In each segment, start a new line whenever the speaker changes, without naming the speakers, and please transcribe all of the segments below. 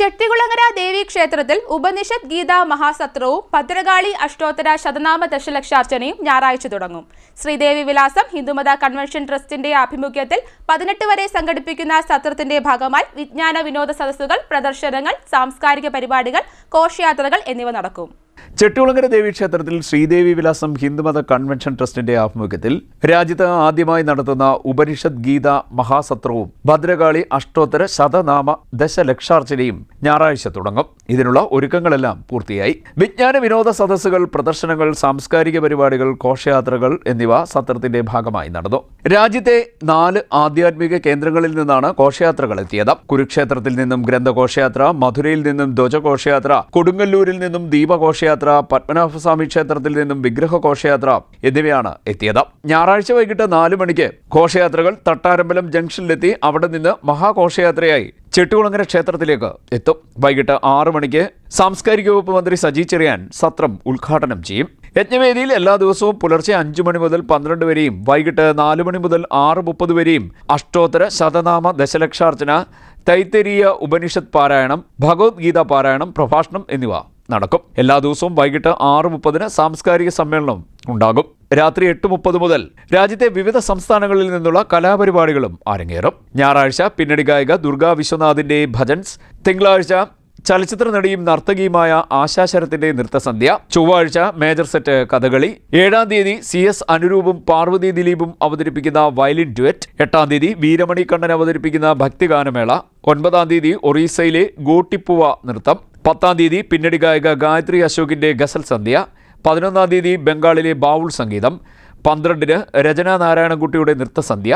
ചെട്ടികുളങ്ങര ദേവി ക്ഷേത്രത്തിൽ ഉപനിഷത്ത് ഗീതാ മഹാസത്രവും ഭദ്രകാളി അഷ്ടോത്തര ശതനാമ ദശലക്ഷാർച്ചനയും ഞായറാഴ്ച തുടങ്ങും. ശ്രീദേവി വിലാസം ഹിന്ദുമത കൺവെൻഷൻ ട്രസ്റ്റിന്റെ ആഭിമുഖ്യത്തിൽ പതിനെട്ട് വരെ സംഘടിപ്പിക്കുന്ന സത്രത്തിന്റെ ഭാഗമായി വിജ്ഞാന വിനോദ സദസ്സുകൾ പ്രദർശനങ്ങൾ സാംസ്കാരിക പരിപാടികൾ ഘോഷയാത്രകൾ എന്നിവ നടക്കും.
ചെട്ടികുളങ്ങര ദേവി ക്ഷേത്രത്തിൽ ശ്രീദേവി വിലാസം ഹിന്ദുമത കൺവെൻഷൻ ട്രസ്റ്റിന്റെ ആഭിമുഖ്യത്തിൽ രാജ്യത്ത് ആദ്യമായി നടത്തുന്ന ഉപനിഷത്ത് ഗീത മഹാസത്രവും ഭദ്രകാളി അഷ്ടോത്തര ശതനാമ ദശലക്ഷാർച്ചനയും ഞായറാഴ്ച തുടങ്ങും. ഇതിനുള്ള ഒരുക്കങ്ങളെല്ലാം പൂർത്തിയായി. വിജ്ഞാന വിനോദ സദസ്സുകൾ പ്രദർശനങ്ങൾ സാംസ്കാരിക പരിപാടികൾ ഘോഷയാത്രകൾ എന്നിവ സത്രത്തിന്റെ ഭാഗമായി നടന്നു. രാജ്യത്തെ നാല് ആധ്യാത്മിക കേന്ദ്രങ്ങളിൽ നിന്നാണ് ഘോഷയാത്രകൾ എത്തിയത്. കുരുക്ഷേത്രത്തിൽ നിന്നും ഗ്രന്ഥഘോഷയാത്ര മധുരയിൽ നിന്നും ധ്വജഘോഷയാത്ര കൊടുങ്ങല്ലൂരിൽ നിന്നും ദീപഘോഷയാത്ര പത്മനാഭസ്വാമി ക്ഷേത്രത്തിൽ നിന്നും വിഗ്രഹ ഘോഷയാത്ര എന്നിവയാണ് എത്തിയത്. ഞായറാഴ്ച വൈകിട്ട് നാലു മണിക്ക് ഘോഷയാത്രകൾ തട്ടാരമ്പലം ജംഗ്ഷനിലെത്തി അവിടെ നിന്ന് മഹാഘോഷയാത്രയായി ചെട്ടുകുളങ്ങര ക്ഷേത്രത്തിലേക്ക് എത്തും. വൈകിട്ട് ആറു മണിക്ക് സാംസ്കാരിക വകുപ്പ് മന്ത്രി സജി ചെറിയാൻ സത്രം ഉദ്ഘാടനം ചെയ്യും. യജ്ഞവേദിയിൽ എല്ലാ ദിവസവും പുലർച്ചെ അഞ്ചു മണി മുതൽ പന്ത്രണ്ട് വരെയും വൈകിട്ട് നാലു മണി മുതൽ ആറ് മുപ്പത് വരെയും അഷ്ടോത്തര ശതനാമ ദശലക്ഷാർച്ചന തൈത്തരീയ ഉപനിഷത്ത് പാരായണം ഭഗവത്ഗീത പാരായണം പ്രഭാഷണം എന്നിവ നടക്കും. എല്ലാ ദിവസവും വൈകിട്ട് ആറ് മുപ്പതിന് സാംസ്കാരിക സമ്മേളനം ഉണ്ടാകും. രാത്രി എട്ട് മുപ്പത് മുതൽ രാജ്യത്തെ വിവിധ സംസ്ഥാനങ്ങളിൽ നിന്നുള്ള കലാപരിപാടികളും അരങ്ങേറും. ഞായറാഴ്ച പിന്നണി ഗായിക ദുർഗാ വിശ്വനാഥിന്റെ ഭജൻസ് തിങ്കളാഴ്ച ചലച്ചിത്ര നടിയും നർത്തകിയുമായ ആശാശരത്തിന്റെ നൃത്തസന്ധ്യ ചൊവ്വാഴ്ച മേജർ സെറ്റ് കഥകളി ഏഴാം തീയതി സി എസ് അനുരൂപും പാർവതി ദിലീപും അവതരിപ്പിക്കുന്ന വയലിൻ ഡുവറ്റ് എട്ടാം തീയതി വീരമണി കണ്ണൻ അവതരിപ്പിക്കുന്ന ഭക്തിഗാനമേള ഒൻപതാം തീയതി ഒറീസയിലെ ഗോട്ടിപ്പുവ നൃത്തം പത്താം തീയതി പിന്നണി ഗായിക ഗായത്രി അശോകിന്റെ ഗസൽ സന്ധ്യ പതിനൊന്നാം തീയതി ബംഗാളിലെ ബാവുൾ സംഗീതം പന്ത്രണ്ടിന് രചന നാരായണൻകുട്ടിയുടെ നൃത്തസന്ധ്യ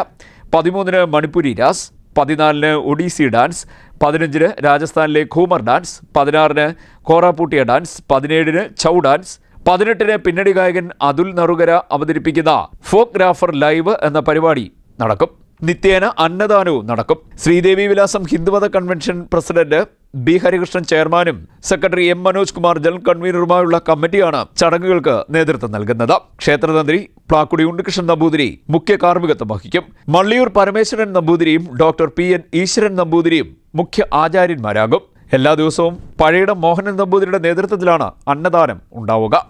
പതിമൂന്നിന് മണിപ്പുരി രാസ് പതിനാലിന് ഒഡീസി ഡാൻസ് പതിനഞ്ചിന് രാജസ്ഥാനിലെ ഖൂമർ ഡാൻസ് പതിനാറിന് കോറാപ്പൂട്ടിയ ഡാൻസ് പതിനേഴിന് ചൗ ഡാൻസ് പതിനെട്ടിന് പിന്നണി ഗായകൻ അതുൽ നറുകര അവതരിപ്പിക്കുന്ന ഫോക്ക് ഗ്രാഫർ ലൈവ് എന്ന പരിപാടി നടക്കും. നിത്യേന അന്നദാനവും നടക്കും. ശ്രീദേവി വിലാസം ഹിന്ദുമത കൺവെൻഷൻ പ്രസിഡന്റ് ബി ഹരികൃഷ്ണൻ ചെയർമാനും secretary M Manoj Kumar general കൺവീനറുമായുള്ള കമ്മിറ്റിയാണ് ചടങ്ങുകൾക്ക് നേതൃത്വം നൽകുന്നത്. ക്ഷേത്രതന്ത്രി പ്ലാക്കുടി ഉണ്ണികൃഷ്ണൻ നമ്പൂതിരി മുഖ്യ കാർമ്മികത്വം വഹിക്കും. മള്ളിയൂർ പരമേശ്വരൻ നമ്പൂതിരിയും ഡോക്ടർ പി എൻ ഈശ്വരൻ നമ്പൂതിരിയും മുഖ്യ ആചാര്യന്മാരാകും. എല്ലാ ദിവസവും പഴയിടം മോഹനൻ നമ്പൂതിരിയുടെ നേതൃത്വത്തിലാണ് അന്നദാനം ഉണ്ടാവുക.